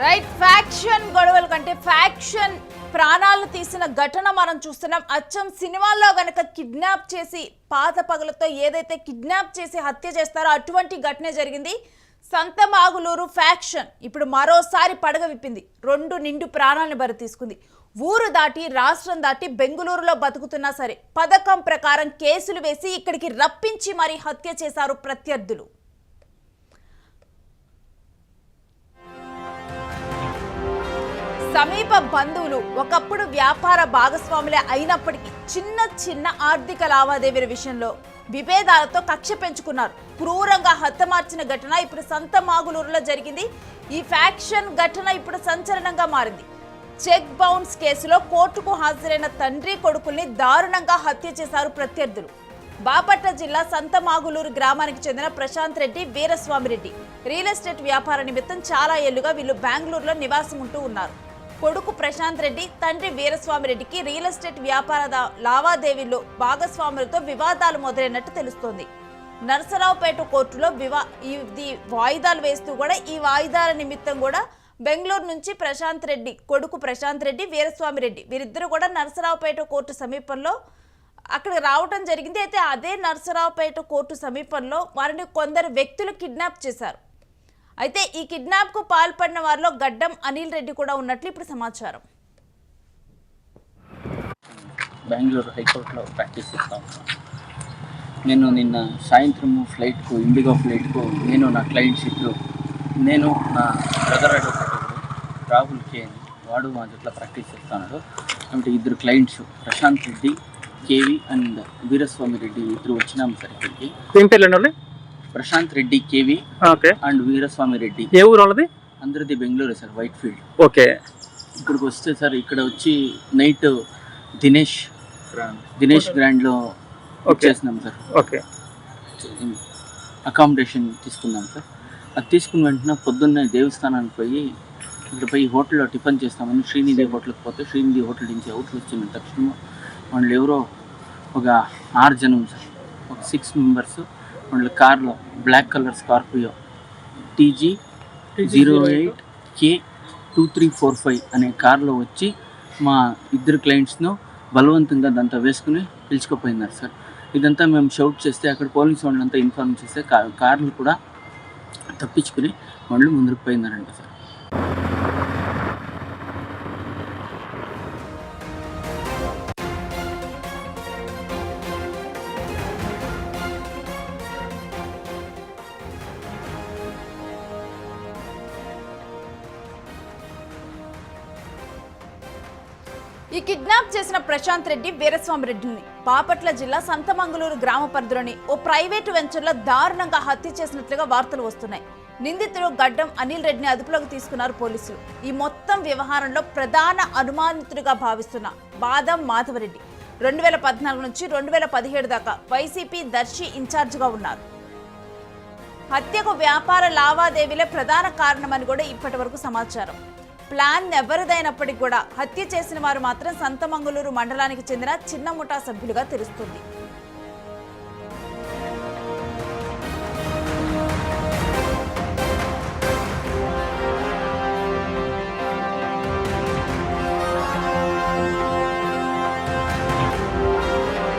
Right faction గొడవల కంటే faction ప్రాణాలు తీసిన ఘటన మనం చూస్తున్నాం. అచ్చం సినిమాల్లో గనక కిడ్నాప్ చేసి పాత పగలతో ఏదైతే కిడ్నాప్ చేసి హత్య చేస్తారో అటువంటి ఘటనే జరిగింది. సంతమాగులూరు ఫ్యాక్షన్ ఇప్పుడు మరోసారి పడగ విప్పింది. రెండు నిండు ప్రాణాలను బరి తీసుకుంది. ఊరు దాటి రాష్ట్రం దాటి బెంగళూరులో బతుకుతున్నా సరే పథకం ప్రకారం కేసులు వేసి ఇక్కడికి రప్పించి మరీ హత్య చేశారు ప్రత్యర్థులు. సమీప బంధువులు ఒకప్పుడు వ్యాపార భాగస్వాములే అయినప్పటికీ చిన్న చిన్న ఆర్థిక లావాదేవీల విషయంలో విభేదాలతో కక్ష పెంచుకున్నారు. క్రూరంగా హతమార్చిన ఘటన ఇప్పుడు సంత మాగులూరులో జరిగింది. ఈ ఫ్యాక్షన్ ఘటన ఇప్పుడు సంచలనంగా మారింది. చెక్ బౌన్స్ కేసులో కోర్టుకు హాజరైన తండ్రి కొడుకుల్ని దారుణంగా హత్య చేశారు ప్రత్యర్థులు. బాపట్ల జిల్లా సంతమాగులూరు గ్రామానికి చెందిన ప్రశాంత్ రెడ్డి వీరస్వామిరెడ్డి. రియల్ ఎస్టేట్ వ్యాపార నిమిత్తం చాలా ఏళ్ళుగా వీళ్ళు బెంగళూరులో నివాసం ఉంటూ ఉన్నారు. కొడుకు ప్రశాంత్ రెడ్డి తండ్రి వీరస్వామిరెడ్డికి రియల్ ఎస్టేట్ వ్యాపార లావాదేవీల్లో భాగస్వాములతో వివాదాలు మొదలైనట్టు తెలుస్తోంది. నరసరావుపేట కోర్టులో వివా ఇది వాయిదాలు వేస్తూ కూడా ఈ వాయిదాల నిమిత్తం కూడా బెంగళూరు నుంచి ప్రశాంత్ రెడ్డి కొడుకు ప్రశాంత్ రెడ్డి వీరస్వామి రెడ్డి కూడా నరసరావుపేట కోర్టు సమీపంలో అక్కడికి రావటం జరిగింది. అయితే అదే నరసరావుపేట కోర్టు సమీపంలో వారిని కొందరు వ్యక్తులు కిడ్నాప్ చేశారు. అయితే ఈ కిడ్నాప్కు పాల్పడిన వారిలో గడ్డం అనిల్ రెడ్డి కూడా ఉన్నట్లు ఇప్పుడు సమాచారం. బెంగళూరు హైకోర్టులో ప్రాక్టీస్ చేస్తా. నేను నిన్న సాయంత్రం ఫ్లైట్కు ఇండిగో ఫ్లైట్కు నేను నా క్లయింట్స్ ఇద్దరు నేను నా బ్రదర్ అడ్వకేట్ రాహుల్ కే అని. వాడు మా జట్ల ప్రాక్టీస్ చేస్తున్నాడు. అంటే ఇద్దరు clients Prashanth Reddy K V and Veeraswamy Reddy ఇద్దరు వచ్చినాము సార్ ఇక్కడికి ఏం పేర్లు? Prashanth Reddy K V okay. And Veeraswamy Reddy. ఏ ఊరు వాళ్ళది? అందరిది Bengaluru sir white field okay. ఇక్కడికి వస్తే సార్ ఇక్కడ వచ్చి నైట్ దినేష్ దినేష్ గ్రాండ్లో ఓకే. చేసినాం సార్. ఓకే. అకామిడేషన్ తీసుకున్నాం సార్. అది తీసుకున్న వెంటనే పొద్దున్నే దేవస్థానానికి పోయి ఇక్కడ పోయి హోటల్లో టిఫిన్ చేస్తామని శ్రీనిధి హోటల్కి పోతే శ్రీనిధి హోటల్ నుంచి అవుట్లు వచ్చిన తక్షణం వాళ్ళు ఎవరో ఒక ఆరు జనం సార్ ఒక సిక్స్ మెంబర్స్ వాళ్ళు కార్లో black colour Scorpio T G eight eight K two three four five కార్లో వచ్చి మా ఇద్దరు క్లయింట్స్ను బలవంతంగా దాంతో వేసుకుని పిలుచుకుపోయినారు సార్. ఇదంతా మేము షౌట్ చేస్తే అక్కడ పోలీసు వాళ్ళంతా ఇన్ఫార్మ్ చేస్తే కార్లు కూడా తప్పించుకుని వాళ్ళు ముందుకు పోయినారంట సార్. ఈ కిడ్నాప్ చేసిన ప్రశాంత్ రెడ్డి వీరస్వామి రెడ్డిని. బాపట్ల జిల్లా సంతమంగళూరు గ్రామ పరిధిలోని ఓ ప్రైవేటు వెంచర్లో దారుణంగా హత్య చేసినట్లుగా వార్తలు వస్తున్నాయి. నిందితుడు గడ్డం అనిల్ రెడ్డిని అదుపులోకి తీసుకున్నారు పోలీసులు. ఈ మొత్తం వ్యవహారంలో ప్రధాన అనుమానితుడిగా భావిస్తున్న బాదం మాధవరెడ్డి. రెండు వేల పద్నాలుగు నుంచి రెండు వేల పదిహేడు దాకా వైసీపీ దర్శి ఇన్ఛార్జిగా ఉన్నారు. హత్యకు వ్యాపార లావాదేవీలే ప్రధాన కారణమని కూడా ఇప్పటి వరకు సమాచారం. ప్లాన్ ఎవరిదైనప్పటికీ కూడా హత్య చేసిన వారు మాత్రం సంతమంగళూరు మండలానికి చెందిన చిన్న ముఠా సభ్యులుగా తెలుస్తుంది.